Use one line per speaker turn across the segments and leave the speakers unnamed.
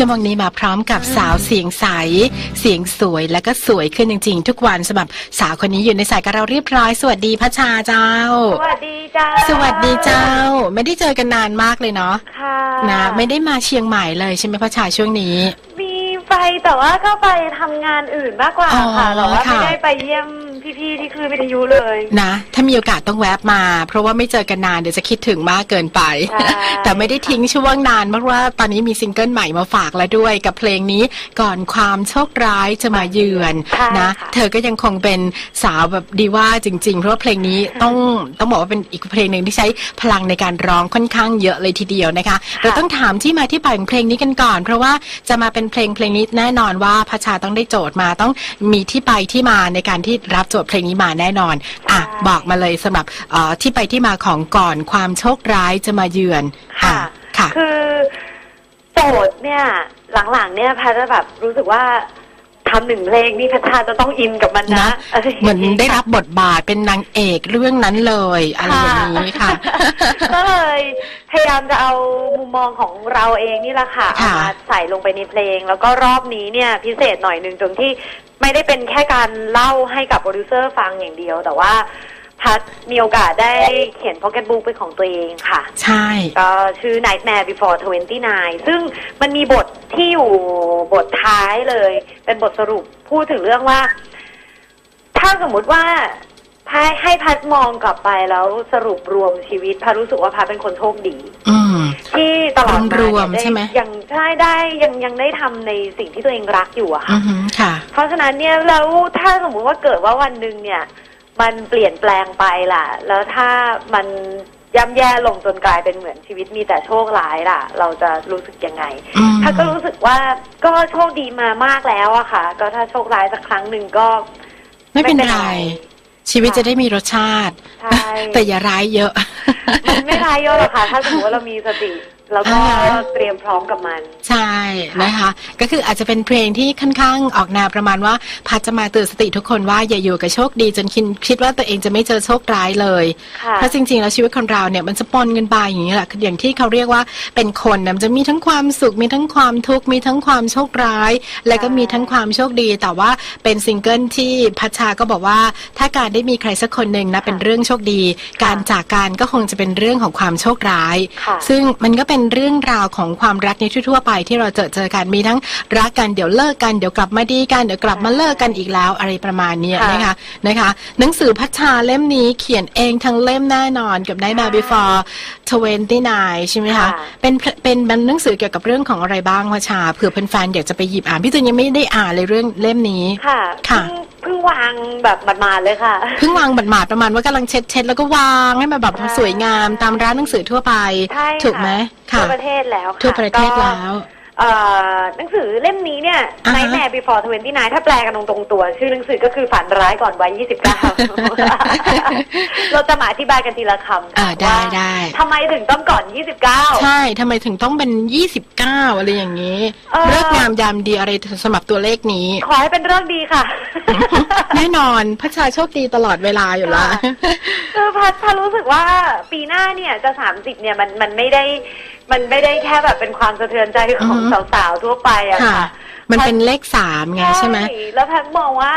ชั่วโมงนี้มาพร้อมกับสาวเสียงใส เสียงสวยและก็สวยขึ้นจริง ๆ ทุกวันสำหรับสาวคนนี้อยู่ในสายกับเราเรียบร้อย สวัสดีพัชชาเจ้า
สวัสดีจ้า
สวัสดีเจ้า ไม่ได้เจอกันนานมากเลยเนาะ
ค่ะ
นะไม่ได้มาเชียงใหม่เลยใช่ไหมพัชชาช่วงนี้
มีไปแต่ว่าก็ไปทำงานอื่นมากกว่า
อ๋อ
ค่ะแต่ว่า
ค่ะ
ไม่ได้ไปเยี่ยม พี่ๆที่คลื่นวิทยุเลย
นะ ถ้ามีโอกาสต้องแวบมา เพราะว่าไม่เจอกันนานเดี๋ยวจะคิดถึงมากเกินไป
ใช่
แต่ไม่ได้ทิ้งช่วงนานเพราะว่าตอนนี้มีซิงเกิลใหม่มาฝากแล้วด้วยกับเพลงนี้ก่อนความโชคร้ายจะมาเยือน
ใช่
นะ
ค่ะ
เธอก็ยังคงเป็นสาวแบบดีว่าจริง ๆ เพราะว่าเพลงนี้ต้องต้องบอกว่าเป็นอีกเพลงหนึ่งที่ใช้พลังในการร้องค่อนข้างเยอะเลยทีเดียวนะคะ เราต้องถามที่มาที่ไปของเพลงนี้กันก่อน เพราะว่าจะมาเป็นเพลงเพลงนี้แน่นอนว่าพัชชาต้องได้โจทย์มาต้องมีที่ไปที่มาในการที่รับโจทย์เพลงนี้มาแน่นอน อะ บอกมาเลยสำหรับเอ่อที่ไปที่มาของก่อนความโชคร้ายจะมาเยือนอ่
ค่ะ
ค่ะ
คือโจทย์เนี่ยหลังๆเนี่ยแพทย์จะแบบรู้สึกว่า ทำหนึ่งเพลงนี่พัชชาจะต้องอินกับมันนะ
นะะ
รย่าง
เหมือน
งี้
ได้
ค่ะ
รับบทบาทเป็นนางเอกเรื่องนั้นเลยอะไรอย่างนี้ค่ะ
ก็เลยพยายามจะเอามุมมองของเราเองนี่แหละค่ะเอา
ค่ะ
มาใส่ลงไปในเพลง แล้วก็รอบนี้เนี่ยพิเศษหน่อยหนึ่งตรงที่ไม่ได้เป็นแค่การเล่าให้กับโปรดิวเซอร์ฟังอย่างเดียว แต่ว่า พัดมีโอกาสได้เขียน pocket book เป็นของตัวเองค่ะ
ใช่
ก็ชื่อ Nightmare Before 29 ซึ่งมันมีบทที่อยู่บทท้ายเลย เป็นบทสรุปพูดถึงเรื่องว่า ถ้าสมมุติว่าพายให้พัดมองกลับไปแล้วสรุปรวมชีวิตพัดรู้สึกว่าพัดเป็นคนโชคดี
อืม
ที่ตลอดมาร
วมๆ
เนี่ย
ใช่ไหม
ด้ยังใช่ได้ยังยังได้ทำในสิ่งที่ตัวเองรักอยู่อะ
อื
ค่ะ
อหือค่ะ
เพราะฉะนั้นเนี่ยแล้วถ้าสมมุติว่าเกิดว่าวันหนึ่งเนี่ย มันเปลี่ยนแปลงไปล่ะ แล้วถ้ามันย่ำแย่ลงจนกลายเป็นเหมือนชีวิตมีแต่โชคร้ายล่ะ เราจะรู้สึกยังไง
อืม
ถ้าก็รู้สึกว่าก็โชคดีมามากแล้วอะค่ะ ก็ถ้าโชคร้ายสักครั้งหนึ่งก็
ไม่เป็นไร ชีวิตจะได้มีรสชาติ
ใช่
แต่อย่าร้ายเยอะ
มันไม่ร้ายเยอะหรอกค่ะ ถ้าสมมติว่าเรามีสติ แล้วก็
อ่า
เตรียมพร้อมกับมัน
ใช่นะคะ ก็คืออาจจะเป็นเพลงที่ค่อนข้างออกแนวประมาณว่าพัดจะมาเตือนสติทุกคนว่าอย่าอยู่กับโชคดีจนคิดคิดว่าตัวเองจะไม่เจอโชคร้ายเลย
ค่ะ
เพราะจริง ๆ แล้วชีวิตคนเราเนี่ยมันจะปนกันไปอย่างนี้แหละคืออย่างที่เขาเรียกว่าเป็นคนนะมันจะมีทั้งความสุขมีทั้งความทุกข์มีทั้งความโชคร้าย และก็มีทั้งความโชคดี แต่ว่าเป็นซิงเกิลที่พัชชาก็บอกว่า ถ้าการได้มีใครสักคนหนึ่งนะเป็นเรื่องโชคดี การจากการก็คงจะเป็นเรื่องของความโชคร้าย
ค่ะ
ซึ่งมันก็เป็นเรื่องราวของความรักในทั่วๆไปที่เราเจอเจอกันมีทั้งรักกันเดี๋ยวเลิกกันเดี๋ยวกลับมาดีกันเดี๋ยวกลับมาเลิกกันอีกแล้วอะไรประมาณเนี้ย
ค่ะ
นะคะนะคะ หนังสือพัชชาเล่มนี้เขียนเองทั้งเล่มแน่นอนกับ Night Mare Before 29 ใช่ไหมคะ
ค่ะ
เป็นเป็นเป็นหนังสือเกี่ยวกับเรื่องของอะไรบ้างพัชชาเผื่อแฟนๆอยากจะไปหยิบอ่านพี่ตุนยังไม่ได้อ่านเลยเรื่องเล่มนี้
ค่ะ
ค่ะ
เพิ่งเพิ่งวางแบบหมาดๆเลยค่ะ
เพิ่งวางบัตรหมาดๆประมาณว่ากำลังเช็ดเช็ดแล้วก็วางให้มันแบบ
ใช่
สวยงามตามร้านหนังสือทั่วไป
ใช่ค่ะ
ถูกไหม
ทั่
ค่ะ
วประเทศแล้วค่ะ
ทั่วประเทศ
ก็
แล้ว
เอ่อหนังสือเล่มนี้เนี่ย
อ่าฮะ
Nightmare Before 29 ถ้าแปลกันตรงๆตัว ชื่อหนังสือก็คือฝันร้ายก่อนวัย 29 เราจะมาอธิบายกันทีละคำ
อ่าได้
ว่า
ได้
ทำไมถึงต้องก่อน29
ใช่ทำไมถึงต้องเป็น 29 อะไรอย่างนี้
เออ
เลิกงามยามดีอะไรสำหรับตัวเลขนี้
ขอให้เป็นเรื่องดีค่ะ
แน่นอนพระชาโชคดีตลอดเวลาอยู่ละ
คือพัดพัดรู้สึกว่าปีหน้าเนี่ยจะสามสิบเนี่ยมันมันไม่ได้ มันไม่ได้แค่แบบเป็นความสะเทือนใจของ
อือฮึ
สาวๆทั่วไปอะ
ค่ะ
ค่ะ
มันเป็นเลขสามไงใช่ไหม
แล้วแพทมองว่า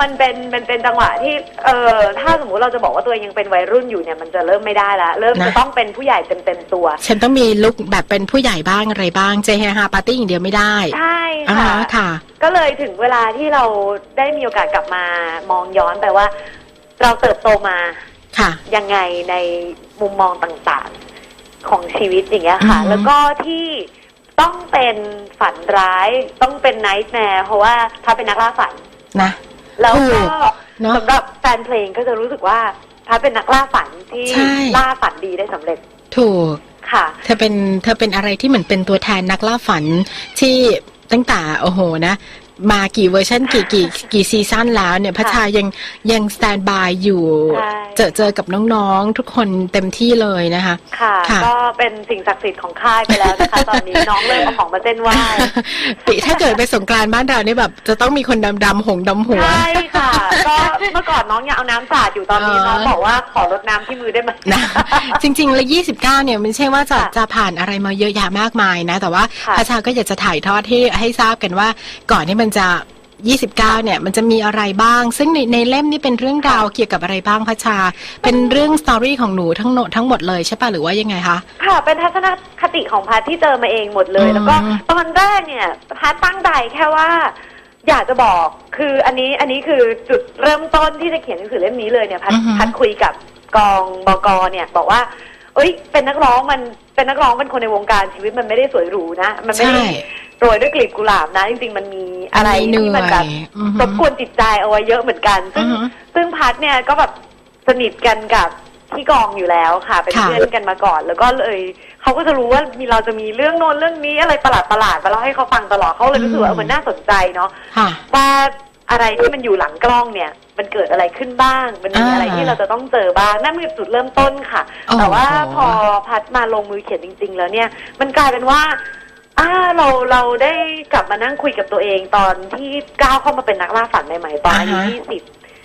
มันเป็นมันเป็นจังหวะที่เออถ้าสมมุติเราจะบอกว่าตัวเองยังเป็นวัยรุ่นอยู่เนี่ยมันจะเริ่มไม่ได้ละเริ่ม
นะ
จะต้องเป็นผู้ใหญ่เต็มเต็มๆตัว
ฉันต้องมีลุคแบบเป็นผู้ใหญ่บ้างอะไรบ้างเจเฮฮาปาร์ตี้อย่างเดียวไม่ได้
ใช่
อ่า
ค่ะ
ฮะค่ะ
ก็เลยถึงเวลาที่เราได้มีโอกาสกลับมามองย้อนไปว่า เราเติบโตมา
ค่ะ
ยังไงในมุมมองต่างๆ ของชีวิตอย่างเงี้ยค่ะ
อือฮึ
แล้วก็ที่ต้องเป็นฝันร้ายต้องเป็นไนท์แมร์เพราะว่าถ้าเป็นนักล่าฝัน
นะ
แล้ว
ถู
ก็
กเนอะ
สำหรับแฟนเพลงก็จะรู้สึกว่าถ้าเป็นนักล่าฝันที่
ใช่
ล่าฝันดีได้สำเร็จ
ถูก
ค่ะ
เธอเป็นเธอเป็นอะไรที่เหมือนเป็นตัวแทนนักล่าฝันที่ตั้งแต่โอ้โหนะ มากี่เวอร์ชันกี่กี่กี่ซีซั่นแล้วเนี่ยพัชชายังยังสแตนบายอยู่
ใช่
เจอเจอกับน้องๆ ทุกคนเต็มที่เลยนะคะ
ค่ะ
ค่ะ
ก็เป็นสิ่งศักดิ์สิทธิ์ของค่ายไปแล้วนะคะ ตอนนี้น้องเริ่มเอาของมาเส้นไหว้
ปิถ้าเกิดไปสงกรานต์บ้านเราเนี่ยแบบ จะต้องมีคนดำดำๆหงดำหัว
ใช่ค่ะ ก็เมื่อก่อนน้องยังเอาน้ำสาดอยู่ตอนนี้
เออ
น้องบอกว่าขอรดน้ำที่มือได้ไหม
นะจริงๆ แล้ว29เนี่ยไม่ใช่ว่าจะ
ค่ะ
จะผ่านอะไรมาเยอะแยะมากมายนะ แต่ว่า
ค่ะ
พระชาก็อยากจะถ่ายทอดให้ให้ทราบกันว่าก่อนที่มันจะ 29 เนี่ย มันจะมีอะไรบ้าง ซึ่งในในเล่มนี่เป็นเรื่องราวเกี่ยวกับอะไรบ้างพระชา เป็นเรื่องสตอรี่ของหนูทั้งหมดทั้งหมดเลยใช่ปะหรือว่ายังไงคะ
ค่ะ เป็นทัศนคติของพัทที่เจอมาเองหมดเลย
อืม
แล้วก็ตอนแรกเนี่ยพัทตั้งใจแค่ว่าอยากจะบอกคืออันนี้อันนี้คือจุดเริ่มต้นที่จะเขียนหนังสือเล่มนี้เลยเนี่ยพัท
อือฮึ
พัทคุยกับกองบกเนี่ย บอกว่า เอ้ย เป็นนักร้องมันเป็นนักร้องเป็นคนในวงการชีวิตมันไม่ได้สวยหรูนะ มันไม่
ใช่
ได้โรยด้วยกลีบกุหลาบนะ จริงๆมันมี อะไร
มันมีเหนื่
ที่
อย
มันแบบ
อือฮึ
รบกวนจิตใจเอาไว้เยอะเหมือนกัน ซึ่ง
อือฮึ
ซึ่งพัทเนี่ยก็แบบสนิทกันกับที่กองอยู่แล้วค่ะ เป็น
ค่ะ
เพื่อนกันมาก่อน แล้วก็เลยเขาก็จะรู้ว่ามีเราจะมีเรื่องโน้นเรื่องนี้อะไรประหลาดประหลาดๆมาเล่าให้เขาฟังตลอดเขาเลยรู้สึกว่า
อืม
เออมันน่าสนใจเนาะ
ค่ะ
ว่าอะไรที่มันอยู่หลังกล้องเนี่ย มันเกิดอะไรขึ้นบ้าง มันมี
อ่า
อะไรที่เราจะต้องเจอบ้างนั่นคือจุดเริ่มต้นค่ะ
โอ้โห
แต่ว่าพอพัดมาลงมือเขียนจริง ๆ แล้วเนี่ย มันกลายเป็นว่า อ่าเราเราได้กลับมานั่งคุยกับตัวเองตอนที่ก้าวเข้ามาเป็นนักล่าฝันใหม่ๆตอนอายุ
อ่าฮะ
ยี่สิบ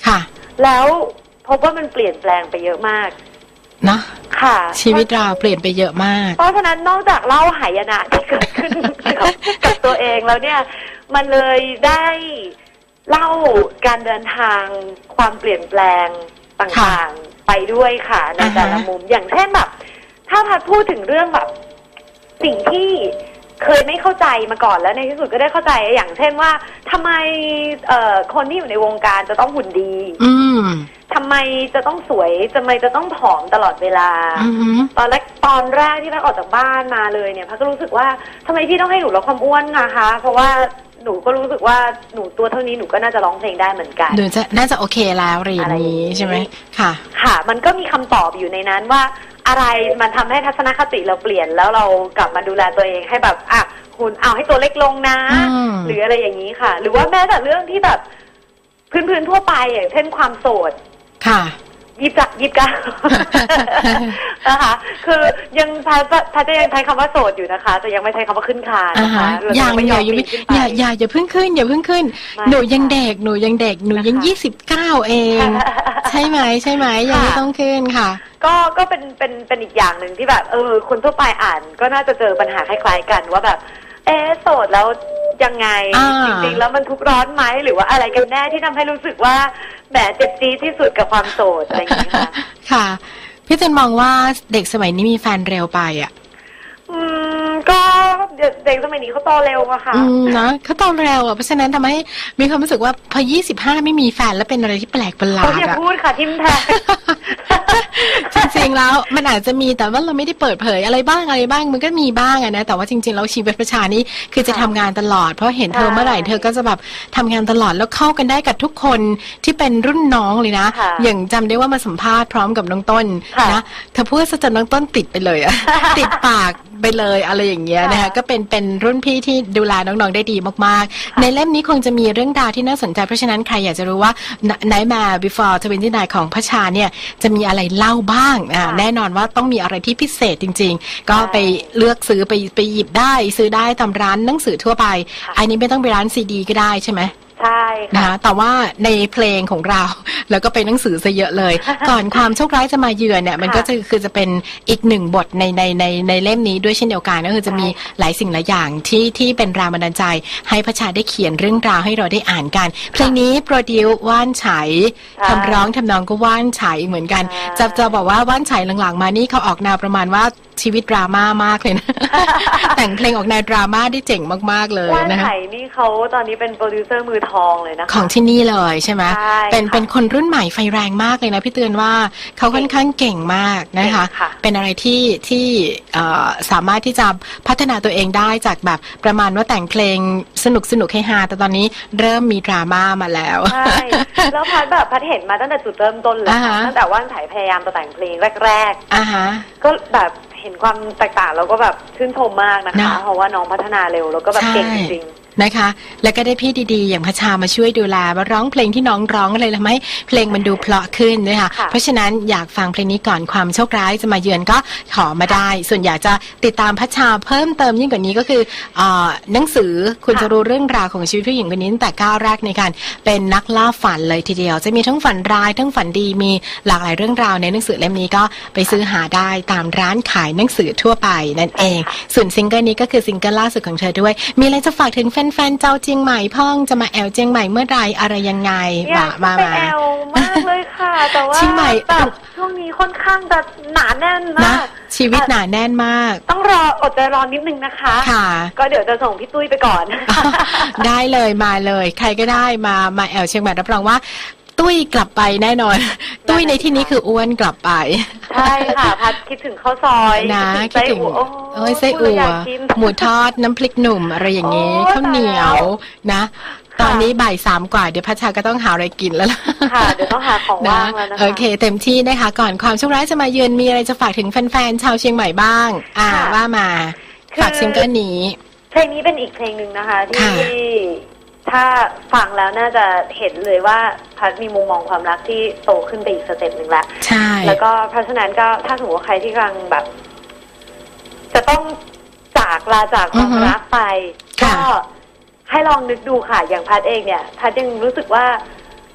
ค่ะ
แล้วพบว่ามันเปลี่ยนแปลงไปเยอะมาก
เนาะ
ค่ะ
ชีวิตเราเปลี่ยนไปเยอะมาก
เพราะฉะนั้นนอกจากเล่าหายนะที่เกิดขึ้น กับกับตัวเองแล้วเนี่ย มันเลยได้เล่าการเดินทางความเปลี่ยนแปลงต่างๆ ไปด้วยค่ะใน
อ่าฮะ
แต่ละมุมอย่างเช่นแบบ ถ้าพัดพูดถึงเรื่องแบบ สิ่งที่ เคยไม่เข้าใจมาก่อนแล้วในที่สุดก็ได้เข้าใจอย่างเช่นว่าทำไมเอ่อคนที่อยู่ในวงการจะต้องหุ่นดี
อืม
ทำไมจะต้องสวยทำไมจะต้องผอมตลอดเวลา
อือหือ
ตอนแรกตอนแรกที่พักออกจากบ้านมาเลยเนี่ยพักก็รู้สึกว่าทำไมพี่ต้องให้หนูลดความอ้วนนะคะ เพราะว่าหนูก็รู้สึกว่าหนูตัวเท่านี้หนูก็น่าจะร้องเพลงได้เหมือนกัน
หนูจะน่าจะโอเคแล้วเรียน
อะไรอย่าง
นี้
นี้
ใช่ไหมค่ะ
ค่ะ มันก็มีคำตอบอยู่ในนั้นว่า อะไรมันทำให้ทัศนคติเราเปลี่ยนแล้วเรากลับมาดูแลตัวเองให้แบบอะคุณเอาให้ตัวเล็กลงนะ
อืม
หรืออะไรอย่างนี้ค่ะ หรือว่าแม้แต่เรื่องที่แบบ พื้นๆทั่วไปอย่างเช่นความโสด
ค่ะ
ยิบจักยิบกานะคะ คือยังพาพาจะยังใช้คำว่าโสดอยู่นะคะ แต่ยังไม่ใช้คำว่าขึ้นคาน
อ่า
นะคะ
ฮะ
เรา
ยัง
ไม่
อย่าอย่า
ปีนขึ้นไป
อย่าอย่าอย่าเพิ่งขึ้น อย่าเพิ่งขึ้น
ไม่
หนูยัง
ค่ะ
เด็กหนูยังเด็กหนูยัง
นะคะ
ยี่สิบเก้าเอง ใช่ไหมใช่ไหมยังไม่
ค่ะ
ต้องขึ้นค่ะ
ก็ก็เป็นเป็นเป็นอีกอย่างหนึ่งที่แบบเออคนทั่วไปอ่านก็น่าจะเจอปัญหาคล้าย ๆ กันว่าแบบ เอ๊ะโสดแล้วยังไง
อ่า
จริงๆแล้วมันทุกข์ร้อนไหมหรือว่าอะไรกันแน่ที่ทำให้รู้สึกว่า แหมเจ็บจี๊ดที่สุดกับความโสดอะไรอย่างนี้ยค่ะ
ค่ะ พี่เจนมองว่าเด็กสมัยนี้มีแฟนเร็วไปอะ
อืม ก็เด็กสมัยนี้เขาโตเร็วอะค่ะ
อืมนะเขาโตเร็วอะเพราะฉะนั้นทำให้มีความรู้สึกว่าพอยี่สิบห้าไม่มีแฟนแล้วเป็นอะไรที่แปลกประหลา
เขา
ด
อย่า
อะ
พูดค่ะทิมแทง
จริงๆแล้วมันอาจจะมีแต่ว่าเราไม่ได้เปิดเผยอะไรบ้างอะไรบ้าง มันก็มีบ้างอะนะแต่ว่าจริงๆแล้วชีวิตประชานี่คือจะ
ค่ะ
ทำงานตลอด เพราะเห็นเธอ
ใช่
เมื่อไหร่เธอก็จะแบบทำงานตลอดแล้วเข้ากันได้กับทุกคนที่เป็นรุ่นน้องเลยนะ
ค่ะ
อย่างจำได้ว่ามาสัมภาษณ์พร้อมกับน้องต้น
ค่ะ
นะเธอพูดซะจนน้องต้นติดไปเลยอะติดปากไปเลยอะไรอย่างเงี้ยนะคะ
ค่ะ
ก็เป็นเป็นรุ่นพี่ที่ดูแลน้องๆได้ดีมากๆ ในเล่มนี้คงจะมีเรื่องราวที่น่าสนใจเพราะฉะนั้นใครอยากจะรู้ว่า Nightmare Before 29ของพระชาเนี่ยจะมีอะไรเล่าบ้างอ่า
ค่ะ
แน่นอนว่าต้องมีอะไรที่พิเศษจริง ๆ ก็
ใช่
ไปเลือกซื้อไปไปหยิบได้ ซื้อได้ตามร้านหนังสือทั่วไป
ค่ะ
อันนี้ไม่ต้องไปร้านซีดีก็ได้ใช่ไหม
ใช่
นะ
ค่ะ
คะแต่ว่าในเพลงของเรา แล้วก็เป็นหนังสือซะเยอะเลย ก่อนความโชคร้ายจะมาเยือนเนี่ยมันก็จะคือจะเป็นอีกหนึ่งบทในในในในเล่มนี้ด้วยเช่นเดียวกันก็คือจะมีหลายสิ่งหลายอย่างที่ที่เป็นแรางบันดาลใจ ให้พระชาได้เขียนเรื่องราวให้เราได้อ่านกัน เพลงนี้โปรดิวว่านไฉ
ใช่
ทำร้องทำนองก็ว่านไฉเหมือนกัน
ใช่
จะจะบอกว่าว่านไฉหลังๆ มานี่เขาออกแนวประมาณว่าชีวิตดราม่ามากเลยนะ แต่งเพลงออกแนวดราม่าได้เจ๋งมากๆเลย
ว่าน
นะคะ
ไข่นี่เขาตอนนี้เป็นโปรดิวเซอร์มือทองเลยนะคะ
ของที่นี่เลยใช่ไหม
ใช่
เป็น
ค่ะ
เป็นคนรุ่นใหม่ไฟแรงมากเลยนะพี่เตือนว่าเขาค่อนข้างเก่งมากนะคะ
เก่งค่ะ
เป็นอะไรที่ที่เอ่อสามารถที่จะพัฒนาตัวเองได้จากแบบประมาณว่าแต่งเพลงสนุกสนุกให้ฮาแต่ตอนนี้เริ่มมีดราม่ามาแล้ว
ใช่แล้วพัดแบบพัดเห็นมาตั้งแต่จุดเริ่มต้นเลย
อ่าฮะ
ตั้งแต่ว่านไถ่พยายามจะแต่งเพลงแรก
อ่าฮะ
ๆก็แบบเห็นความแตกต่างแล้วก็แบบชื่นชมมากนะ
นะคะ
เพราะว่าน้องพัฒนาเร็วแล้วก็แบบ
ใช่
เก่งจริง
นะคะ แล้วก็ได้พี่ดีๆ อย่างพระชามาช่วยดูแลมาร้องเพลงที่น้องร้องเลยทำให้เพลงมันดูเพราะขึ้นนะคะ
ค่ะ
เพราะฉะนั้นอยากฟังเพลงนี้ก่อนความโชคร้ายจะมาเยือนก็ขอมาได้ ส่วนอยากจะติดตามพระชาเพิ่มเติมยิ่งกว่านี้ก็คือเอ่อหนังสือคุณ
ค่ะ
จะรู้เรื่องราวของชีวิตผู้หญิงคนนี้ตั้งแต่ก้าวแรกในการเป็นนักล่าฝันเลยทีเดียว จะมีทั้งฝันร้ายทั้งฝันดีมีหลากหลายเรื่องราวในหนังสือเล่มนี้ก็ไปซื้อหาได้ตามร้านขายหนังสือทั่วไปนั่นเอง ส่วนซิงเกิลนี้ก็คือซิงเกิลล่าสุดของเธอด้วย มีอะไรจะฝากถึงแฟนๆเจ้าเจียงใหม่พ่องจะมาแอลเจียงใหม่เมื่อไหรอะไรยังไง
อยาก
มา
ไป
มา
แอลมากเลยค่ะ แต่ว่า
เชียงใหม่
แบบช่วงนี้ค่อนข้างจะหนาแน่น
นะ
มาก
ชีวิตหนาแน่นมาก
ต้องรออดใจรอนิดนึงนะคะ
ค่ะ
ก็เดี๋ยวจะส่งพี่ตุ้ยไปก่อน
ได้เลยมาเลย ใครก็ได้มามาแอลเชียงใหม่รับรองว่า ตุ้ยกลับไปแน่นอน ตุ้ยในที่นี้คืออ้วนกลับไป
ใช่ค่ะ พัดคิดถึงข้าวซอย
นะ
คิ
คิด
ด
ถึ
ถึ
ง
งไส้อั่ว
เอ้ยไส้
พูด
อั่
แล้ววอยากกิน
หมูทอดน้ำพริกหนุ่มอะไรอย่างนี้
โอ้
ข้าวเหนียวนะ
ค่ะ
ตอนนี้บ่ายสามกว่าเดี๋ยวพัชชาก็ต้องหาอะไรกินแล้วล่ะ
ค่ะเดี๋ยวต้องหาของว่างแล้วนะคะ
โอเค เต็มที่นะคะ ก่อนความโชคร้ายจะมาเยือนมีอะไรจะฝากถึงแฟนๆชาวเชียงใหม่บ้าง อ่า
ค่ะ
ว่ามา
คือ
ฝากซิงเกิลนี้
เพลงนี้เป็นอีกเพลงหนึ่งนะคะ ที่
ค่ะ
ถ้าฟังแล้วน่าจะเห็นเลยว่าพัดมีมุมมองความรักที่โตขึ้นไปอีกสเต็ปหนึ่งละ
ใช่
แล้วก็เพราะฉะนั้นก็ถ้าสมมติว่าใครที่กำลังแบบ จะต้องจากลาจากความรักไปก็ให้ลองนึกดูค่ะ อย่างพัดเองเนี่ยพัดยังรู้สึกว่า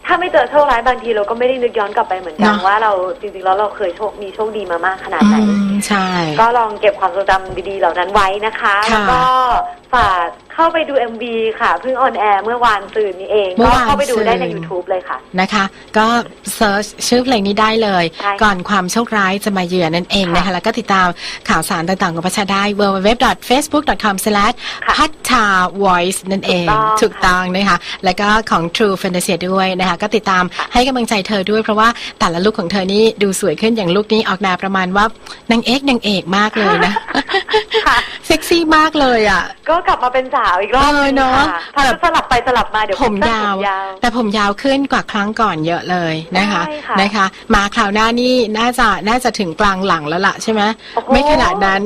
ถ้าไม่เจอโชคร้ายบางทีเราก็ไม่ได้นึกย้อนกลับไปเหมือนกันว่าเราจริงๆแล้วเราเคยโชคมีโชคดีมามากขนาด
อื
ไหน
มใช่
ก็ลองเก็บความทรงจำดีๆเหล่านั้นไว้นะคะ
ค่ะ
แล้วก็ฝาก เข้าไปดู MV ค่ะเพิ่งออนแอร์เมื่อวานตื่นนี้เอง
เมื่
ก็
อวาน
เข้าไปดูได้ใน
ซืน
YouTube เลยค่ะ
นะคะ ก็เซิร์ชชื่อเพลงนี้ได้เลย
ใช่ค่ะ
ก่อนความโชคร้ายจะมาเยือนนั่นเองนะคะ
ค่ะ
แล้วก็ติดตามข่าวสารต่างๆ ของพัชชาได้ www.facebook.com/
ค่ะ
พัชชา voice นั่นเอง
ถู
ถู
ก
ก
ต้
ต้อ
องง
นะคะ แล้วก็ของ True Fantasy ด้วยนะคะ ก็ติดตามให้กำลังใจเธอด้วย เพราะว่าแต่ละลุคของเธอนี่ดูสวยขึ้นอย่างลุคนี้ออกแนวประมาณว่านางเอกนางเอกมากเลยนะ
ค่ะ
เซ็กซี่มากเลยอะ
ก็กลับมาเป็นสาวอีกรอบ
เออ
นึง
เนอะ
ค่ะพัดจะสลับไปสลับมาเดี๋ยว
ผม
สั้น
ยาว
ผมยาว
แต่ผมยาวขึ้นกว่าครั้งก่อนเยอะเลยนะคะ
ใช่ค่ะ
นะคะ มาคราวหน้านี่น่าจะน่าจะถึงกลางหลังแล้วล่ะใช่ไหม
โอ้โห
ไม่ขนาดนั้น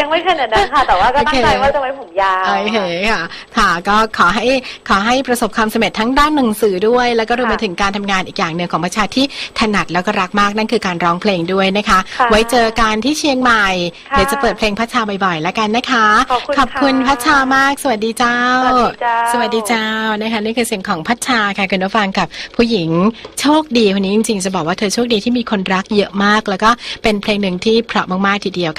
ยังไม่ขนาดนั้นค่ะ แต่ว่าก็ตั้งใจ
โอเค
ว่าจะไว้ผมยาว
โอเคค่ะค่ะก็ขอให้ขอให้ประสบความสำเร็จทั้งด้านหนังสือด้วย แล้วก็รวมไป
ค่ะ
ถึงการทำงานอีกอย่างหนึ่งของประชาที่ถนัดแล้วก็รักมากนั่นคือการร้องเพลงด้วยนะคะ
ค่ะ
ไว้เจอกันที่เชียงใหม่
ค่ะ
เดี๋ยวจะเปิดเพลงพัชชาบ่อยๆแล้วกันนะคะ
ขอบคุณ
ขอบคุณ
ค่ะ
พัชชามากสวัสดีเจ้า
สวัสดีเจ้า
สวัสดีเจ้านะคะนี่คือเสียงของพัชชาค่ะคุณผู้ฟังกับผู้หญิงโชคดีคนนี้จริงๆจะบอกว่าเธอโชคดีที่มีคนรักเยอะมาก แล้วก็เป็นเพลงหนึ่งที่เพราะมากๆทีเดียวค่ะ